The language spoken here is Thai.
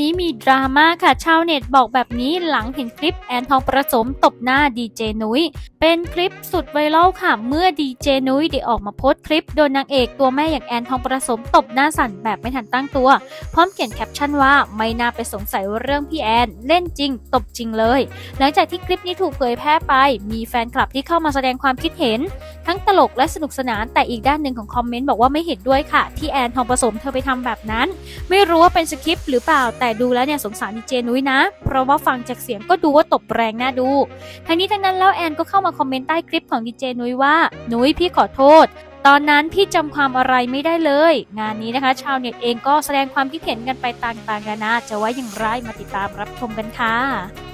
นี้มีดราม่าค่ะชาวเน็ตบอกแบบนี้หลังเห็นคลิปแอนทองประสมตบหน้าดีเจนุ้ยเป็นคลิปสุดไวรัลค่ะเมื่อดีเจนุ้ยได้ออกมาโพสต์คลิปโดนนางเอกตัวแม่อย่างแอนทองประสมตบหน้าสั่นแบบไม่ทันตั้งตัว พร้อมเขียนแคปชั่นว่าไม่น่าไปสงสัยเรื่องพี่แอนเล่นจริง ตบจริงเลย หลังจากที่คลิปนี้ถูกเผยแพร่ไป มีแฟนคลับที่เข้ามาแสดงความคิดเห็น ทั้งตลกและสนุกสนานแต่อีกด้านหนึ่งของคอมเมนต์บอกว่าไม่เห็นด้วยค่ะ ที่แอนทองประสมเธอไปทำแบบนั้น ไม่รู้ว่าเป็นสคริปต์หรือเปล่าแต่ดูแล้วเนี่ยสงสารดีเจนุ้ยนะ เพราะว่าฟังจากเสียงก็ดูว่าตบแรงน่าดู ทั้งนี้ทั้งนั้นแล้วแอนก็เข้ามาคอมเมนต์ใต้คลิปของดีเจนุ้ยว่า นุ้ยพี่ขอโทษตอนนั้นพี่จำความอะไรไม่ได้เลย งานนี้นะคะ ชาวเน็ตเองก็แสดงความคิดเห็นกันไปต่างๆกันานาจะว่าอย่างไรมาติดตามรับชมกันค่ะ